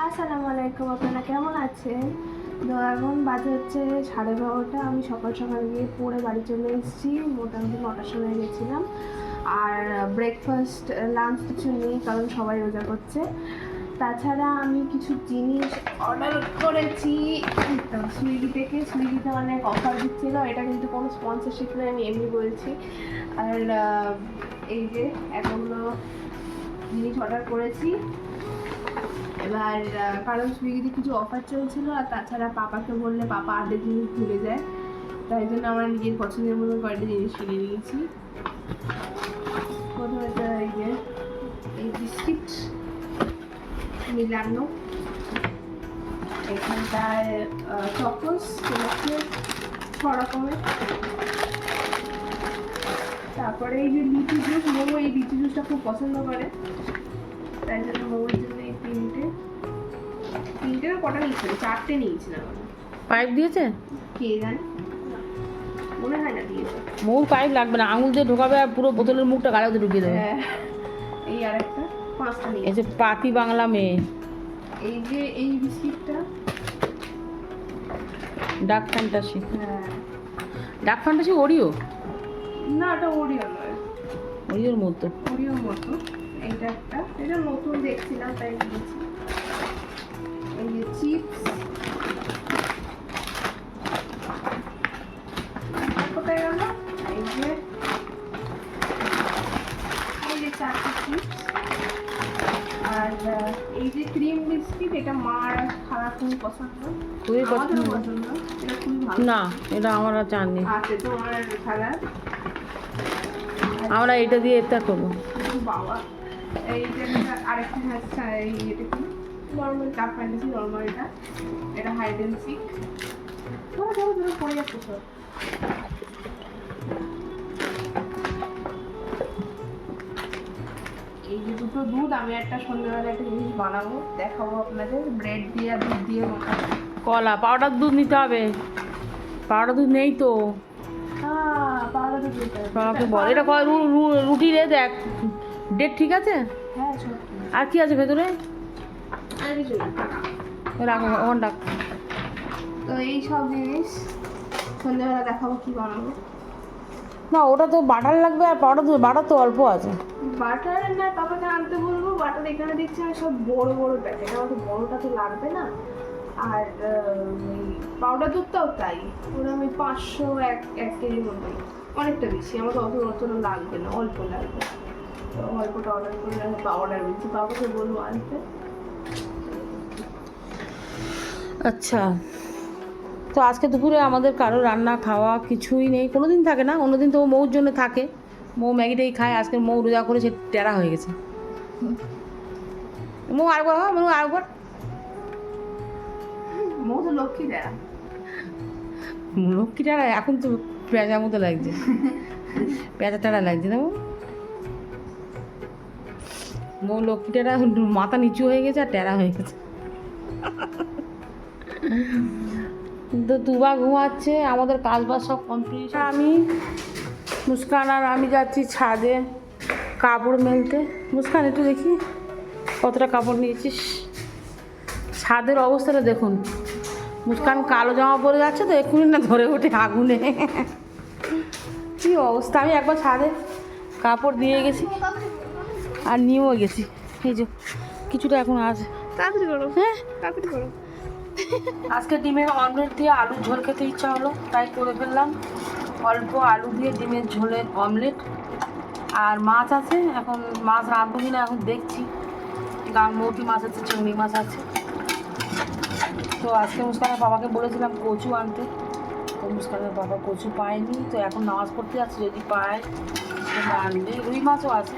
আসসালামু আলাইকুম, আপনারা কেমন আছেন? তো এখন বাজে হচ্ছে সাড়ে বারোটা। আমি সকাল সকাল গিয়ে পড়ে বাড়ি চলে এসেছি। মোটামুটি নটার সময় গেছিলাম। আর ব্রেকফাস্ট লাঞ্চ কিছু নেই, কারণ সবাই রোজা করছে। তাছাড়া আমি কিছু জিনিস অর্ডার করেছি। সুইগি থেকে সুইগিতে অনেক অফার দিচ্ছিল। এটা কিন্তু কোনো স্পন্সরশিপ নয়, আমি এমনি বলছি। আর এই যে এতগুলো জিনিস অর্ডার করেছি। এবার কারণ সুইগিতে কিছু অফার চলছিল আর তাছাড়া পাপাকে বললে পাপা আর্ধেক জিনিস ভুলে যায়। তাই জন্য আমার নিজের পছন্দের মতো কয়েকটা জিনিস কিনে নিয়েছি। প্রথমে এই যে, এই বিস্কিট, মিলানো, এখানটায় চকোস ছ রকমের তারপরে এই যে লিচি জুস, মোমো এই লিচি জুসটা খুব পছন্দ করে। তাই জন্য মোমোর জন্য তিনটে না কটা নিয়েছিল? চারটে নিয়েছিলাম। পাইপ দিয়েছে? কে জানে? মনে হয় না দিয়েছে। মৌর পাইপ লাগবে না আঙুল দিয়ে ঢোকাবে আর পুরো বোতলের মুখটা গাড়িতে ঢুকিয়ে দেবে। হ্যাঁ এই আর একটা পাঁচটা এই নিয়েছে যে পাতি বাংলা মেয়ে। এই যে এই বিস্কিটটা। ডাক ফ্যান্টাসি। হ্যাঁ। ডাক ফ্যান্টাসি ওরিও? না ওটা ওরিও নয়। ওরিওর মতো। ওরিও মতো। এইটা একটা। এটা নতুন দেখছিলাম তাই এই যে চিপস কোথায় গেল এই যে এই যে চারটে চিপস আর এই যে ক্রিম বিস্কিট এটা মার খাওয়া খুবই পছন্দ খুবই পছন্দ পছন্দ এটা খুবই ভালো না এটা আমার আর তোমার খালা আমরা এটা দিয়ে এটা করব। বাবা এই যে একটা আরেকটা হচ্ছে এই এটা কি? নর্মাল কাপ ফ্যান্টাসি নর্মালটা এটা। হাইড অ্যান্ড সিক ধরো ধরো ধরো পড়ে যাচ্ছে সব। এই যে দুটো দুধ আমি একটা সন্ধ্যাবেলা একটা জিনিস বানাবো দেখাবো আপনাদের। ব্রেড দিয়ে আর দুধ দিয়ে মাখাবো কলা পাউডার দুধ নিতে হবে। পাউডার দুধ নেই তো। হ্যাঁ। বাবাকে বল এটা রুটি রে দেখ। ডেট ঠিক আছে? হ্যাঁ। আর কি আছে ভেতরে? রাখো ওখান ডাক তো এই সব জিনিস সন্ধ্যাবেলা দেখাবো কি বানাবো। না ওটা তো বাটার লাগবে আর পাউডার দুধ বাটার তো অল্প আছে। বাটার না বাবাকে আনতে বলব বাটার এখানে দেখছি আমি সব বড় বড় প্যাকেট আমাকে বড়টা তো লাগবে না। আর পাউডার দুধটাও তাই ওরা আমি পাঁচশো এক এক কেজির মতোই অনেকটা বেশি আমাকে অত অতটা লাগবে না অল্প লাগবে। তো অল্পটা অর্ডার করে আমি অর্ডার বলছি বাবাকে বলব আনতে। আচ্ছা। তো আজকে দুপুরে আমাদের কারও রান্না খাওয়া কিছুই নেই। কোনো দিন থাকে না অন্যদিন তো মৌর জন্য থাকে। মৌ ম্যাগিটাই খায় আজকে মৌ রোজা করে সে টেরা হয়ে গেছে। মৌ আরেকবার হয় মৌ আরেকবার। মৌ তো লক্ষ্মী দেয় লক্ষ্মী টেরা এখন তো পেঁচা মতো লাগছে। পেঁচা টেরা লাগছে না মৌ লক্ষ্মী টেরা মাথা নিচু হয়ে গেছে আর টেরা হয়ে গেছে। তো তুবা ঘুমাচ্ছে আমাদের কাজ বাজ সব কমপ্লিট আমি মুস্কান আর আমি যাচ্ছি ছাদে কাপড় মেলতে। মুস্কান একটু দেখি কতটা কাপড় নিয়েছিস। ছাদের অবস্থাটা দেখুন। মুস্কান কালো জামা পরে যাচ্ছে তো এক্ষুনি না ধরে ওঠে আগুনে। কী অবস্থা আমি একবার ছাদে কাপড় দিয়ে গেছি আর নিয়েও গেছি। এই যে কিছুটা এখন আছে তাড়াতাড়ি করো হ্যাঁ? তাড়াতাড়ি করো। আজকে ডিমের অমলেট দিয়ে আলুর ঝোল খেতে ইচ্ছা হলো, তাই করে ফেললাম। অল্প আলু দিয়ে ডিমের ঝোলের অমলেট। আর মাছ আছে, এখন মাছ রাঁধবো কিনা এখন দেখছি। গাংমৌটি মাছ আছে, চিংড়ি মাছ আছে। তো আজকে মুস্কানের বাবাকে বলেছিলাম কচু আনতে। তো মুস্কানের বাবা কচু পায়নি, তো এখন নামাজ পড়তে যাচ্ছে, যদি পায় আনবে রুই মাছও আছে।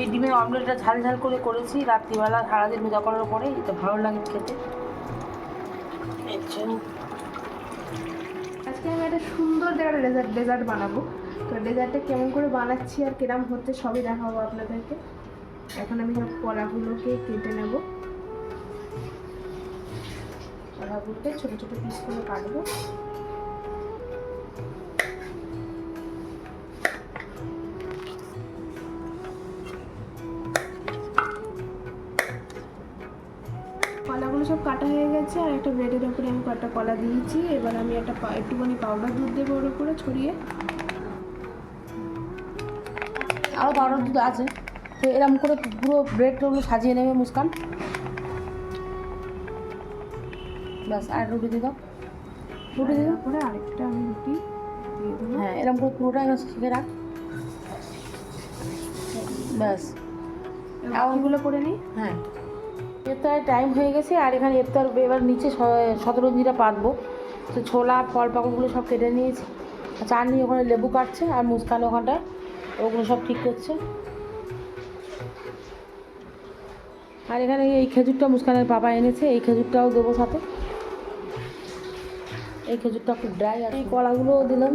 এই ডিমের অমলেটটা ঝাল ঝাল করে করেছি, রাত্রিবেলা সারাদিন রোজা করার পরে এটা ভালো লাগে খেতে। এর আজকে আমি একটা সুন্দর একটা ডেজার্ট ডেজার্ট বানাবো। তো ডেজার্টটা কেমন করে বানাচ্ছি আর কিরম হচ্ছে সবই দেখাবো আপনাদেরকে। এখন আমি সব কলাগুলোকে কেটে নেব। কলাগুলোকে ছোটো ছোটো পিস করে কাটবো। কাটা হয়ে গেছে আর একটা ব্রেডের ওপরে আমি কয়েকটা কলা দিয়েছি। এবার আমি একটা একটুখানি পাউডার দুধ দেবো ওর উপরে ছড়িয়ে। আরও পাউডার দুধ আছে। তো এরকম করে পুরো ব্রেডগুলো সাজিয়ে নেবে মুস্কান। ব্যাস আর রুটি দিয়ে দাও। রুটি দিয়ে দাও। তারপরে আরেকটা আমি রুটি দিয়ে দেবো। হ্যাঁ এরকম করে পুরোটা এবার শিখে রাখ। ব্যাস। এমনগুলো করে নিই হ্যাঁ। ইফতারের টাইম হয়ে গেছে, আর এখানে ইফতার এবার নিচে শতরঞ্জিটা পাতবো। তো ছোলা, ফল পাকড়গুলো সব কেটে নিয়েছি। চাটনি ওখানে লেবু কাটছে, আর মুস্কান ওখানটায় ওগুলো সব ঠিক করছে। আর এখানে এই খেজুরটা মুস্কানের পাপা এনেছে, এই খেজুরটাও দেবো সাথে। এই খেজুরটা খুব ড্রাই আর এই কলাগুলোও দিলাম।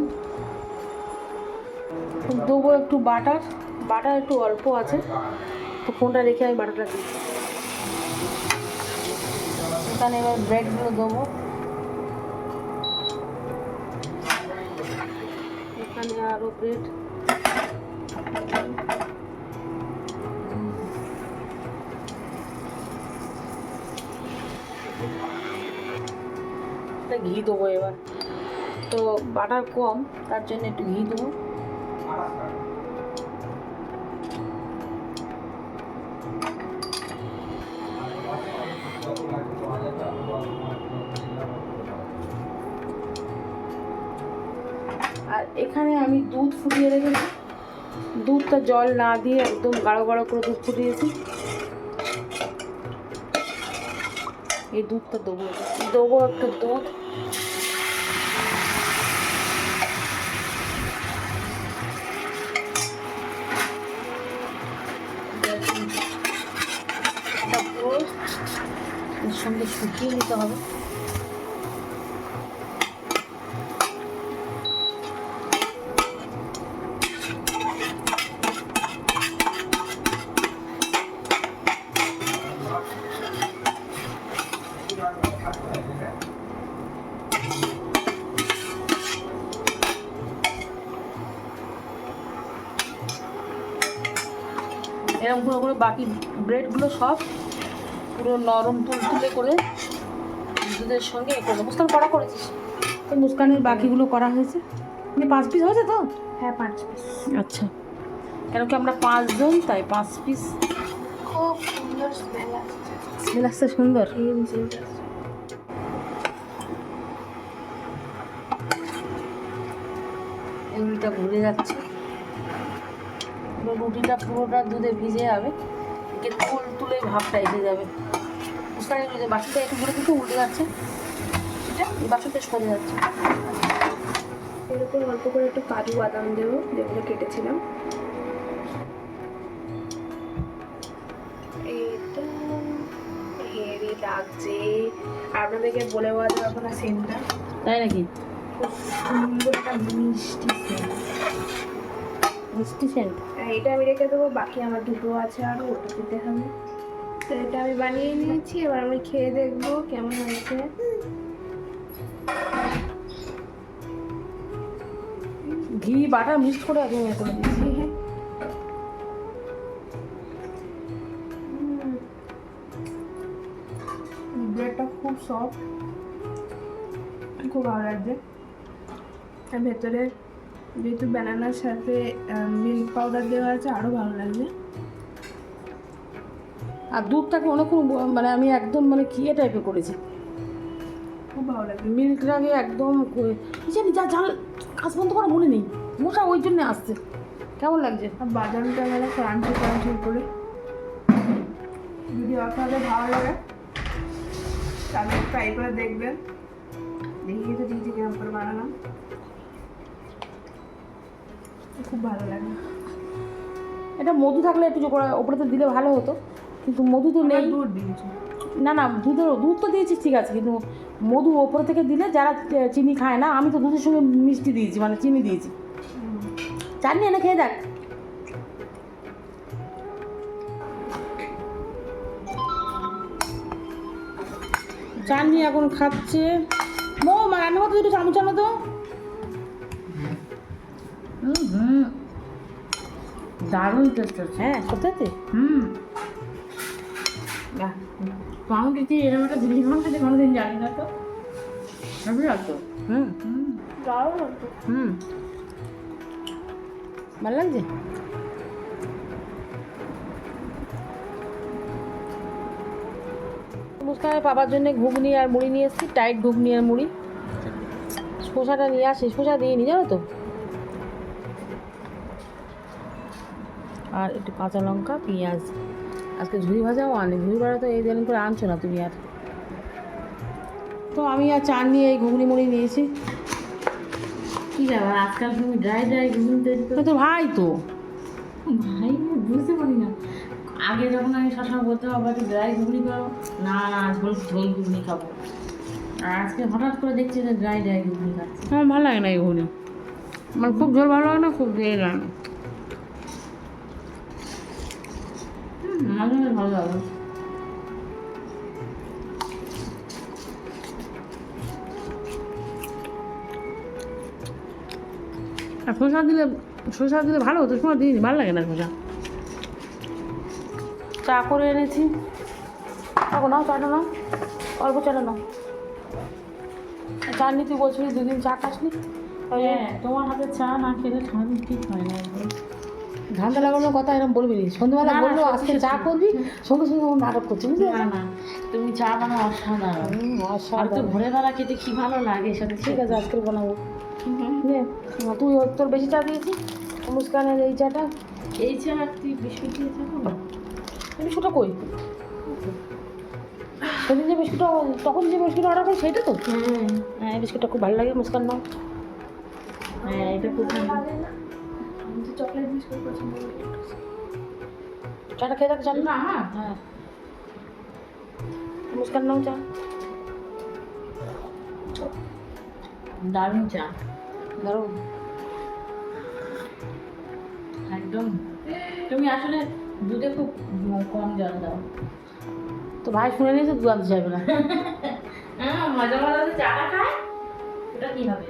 দেবো একটু বাটার বাটার একটু অল্প আছে। তো ফোনটা রেখে আমি বাটারটা দিই এখানে এবার ব্রেডগুলো দেবো। এখানে আরও ব্রেড ঘি দেবো এবার। তো বাটার কম, তার জন্য একটু ঘি দেবো আর এখানে আমি দুধ ফুটিয়ে রেখেছি। দুধটা জল না দিয়ে একদম গাঢ় গাঢ় করে দুধ ফুটিয়েছি। এই দুধটা দেবো দেবো একটা দুধ। সঙ্গে শুকিয়ে নিতে হবে। এরকম করে করে বাকি ব্রেডগুলো সব পুরো নরম তুলতুলে করে দুধের সঙ্গে এ করব মুস্কান করা করেছিস? তো মুস্কানের বাকিগুলো করা হয়েছে। মানে পাঁচ পিস হয়েছে তো? হ্যাঁ পাঁচ পিস আচ্ছা। কেন কি আমরা পাঁচজন? তাই পাঁচ পিস খুব সুন্দর স্মেল আসছে। স্মেল আসছে সুন্দর। এগুলিটা যাচ্ছে। রুটিটা পুরোটা দুধে ভিজে যাবে। তুল তুলে ভাবটা এসে যাবে। এই যে বাসনটা একটু ঘুরে কিন্তু উল্টে যাচ্ছে। এটা বাসনটা সরে যাচ্ছে। এর উপর অল্প করে একটু কাজু বাদাম দেবো যেগুলো কেটেছিলাম। এটা হেভি লাগছে। আপনাদেরকে বলে বলা যাবে না সেন্টটা তাই নাকি? খুব সুন্দর একটা মিষ্টি সেন্ট মিষ্টি সেন্ট এটা আমি রেখে দেবো বাকি আমার দুটো আছে আরও ওটা দিতে হবে তো এটা আমি বানিয়ে নিয়েছি এবার আমি খেয়ে দেখব কেমন হয়েছে। ঘি বাটা মিক্স করে একদম ইয়ে করে দিয়েছি ব্রেডটা খুব সফট খুব ভালো লাগছে। আর ভেতরে যেহেতু ব্যানানার সাথে মিল্ক পাউডার দেওয়া আছে আরও ভালো লাগছে আর দুধটাকে অনেকক্ষণ মানে আমি একদম মানে কি এ টাইপের করেছি। খুব ভালো লাগছে মিল্কটাকে একদম জানি যা জাল কাজ বন্ধ করা মনে নেই। মশা ওই জন্যে আসছে। কেমন লাগছে? আর বাদামটা মানে ক্রাঞ্চি ক্রাঞ্চি করে। যদি আপনাদের ভালো লাগে তাহলে ট্রাই করে দেখবেন। দেখিয়ে তো দিয়েছি কিরম করে বানালাম। খুব ভালো লাগে। এটা মধু থাকলে একটু ওপরে তো দিলে ভালো হতো কিন্তু মধু তো নেই। দুধ দিয়েছি। না না দুধের দুধ তো দিয়েছিস ঠিক আছে কিন্তু মধু ওপরে থেকে দিলে যারা চিনি খায় না আমি তো দুধের সঙ্গে মিষ্টি দিয়েছি মানে চিনি দিয়েছি। চাটনি এনে খেয়ে দেখ। চাটনি এখন খাচ্ছে। মো মা রান্না করতে দুটো চামচ আনো তো। হুম দারুণ টেস্ট হচ্ছে হ্যাঁ সত্যি? হুম। পাউরুটি এরকম একটা জিনিস কোনোদিন জানি না তো। ভালো লাগতো হুম। দারুণ হতো হুম। ভালো লাগছে? মুস্কানের বাবার জন্য ঘুগনি আর মুড়ি নিয়ে এসেছি টাইট ঘুগনি আর মুড়ি। শসাটা নিয়ে আসি দিয়ে নি জানো তো? আর একটু কাঁচা লঙ্কা পেঁয়াজ। আজকে ঝুড়ি ভাজাও আনি ঝুড়ি ভাজা তো এই দিন করে আনছো না তুমি আর? তো আমি আর চান নিয়ে এই ঘুগনি মুড়ি নিয়েছি। কি ব্যাপার আজকাল তুমি ড্রাই ড্রাই ঘুগনি তৈরি করো। তো ভাই তো। ভাই বুঝতে পারি না। আগে যখন আমি সবসময় বলতে বাবা একটু ড্রাই ঘুগনি করো। না না ঝোল ঝোল ঘুগনি খাব। আর আজকে হঠাৎ করে দেখছি যে ড্রাই ড্রাই ঘুগনি খাচ্ছে। আমার ভালো লাগে না এই ঘুগনি। আমার খুব ঝোল ভালো লাগে না খুব দিয়ে লাগে মাঝে মাঝে ভালো লাগে আর শসা দিলে শসা দিলে ভালো হতো সময় দিই ভালো লাগে না শসা। চা করে এনেছি। দেখো নাও চাটা নাও অল্প চাটা নাও। চা নি তুই বলছিলি দুদিন চা খাসনি। হ্যাঁ তোমার হাতে চা না খেলে সারাদিন ঠিক হয় না ধান্দা লাগানোর কথা এরকম বলবি নি। না, না, বলল আজকে চা করবি? সঙ্গে সঙ্গে নাটক করছে বুঝলি না না তুমি চা বানাও অসাধারণ। আর তো অসাধারণ। ভোরবেলা খেতে কি ভালো লাগে সেটা ঠিক আছে আজকে বানাবো। নে, তুই তোর বেশি চা দিয়েছি মুস্কানের এই চাটা? এই চা আর তুই বিস্কুট দিয়ে থাকো বিস্কুটটা কই? সেদিন যে বিস্কুটটা তখন যে বিস্কুট অর্ডার করি সেটা তো? হ্যাঁ হ্যাঁ এই বিস্কুটটা খুব ভালো লাগে মুস্কান নাও। হ্যাঁ এটা খুব ভালো। তো চকলেট বিস্কুট পছন্দ করি চাটা খেয়ে থাকো না হ্যাঁ। মুস্কান নাও চা। দারুণ চা। ধরো একদম। তুমি আসলে দুধে খুব কম জল দাও। তো ভাই শুনে নিয়েছে দু আনতে চাইবে না। হ্যাঁ মজা মজা যে চাটা খায় ওটা কি হবে?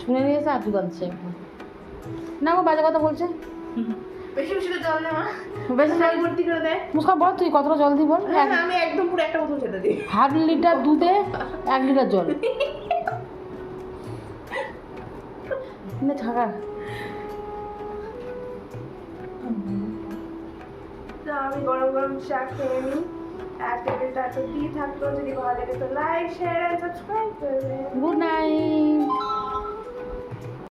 শুনে নিয়েছে আর দু আনতে চাইবে না। না গো বাজে কথা বলছে। বেশি বেশি জল দে বেশি জল ভর্তি করে দে। মুস্কান বল তুই কতটা জল দিই বল? হ্যাঁ, আমি একদম পুরো একটা বোতল খেতে দিই। হাফ লিটার দুধে এক লিটার জল। না থাকা আমি গরম গরম চা খেয়ে নিই। আর টেবিলটা এত কি থাকল যদি ভালো লাগে তো লাইক শেয়ার সাবস্ক্রাইব করবেন গুড নাইট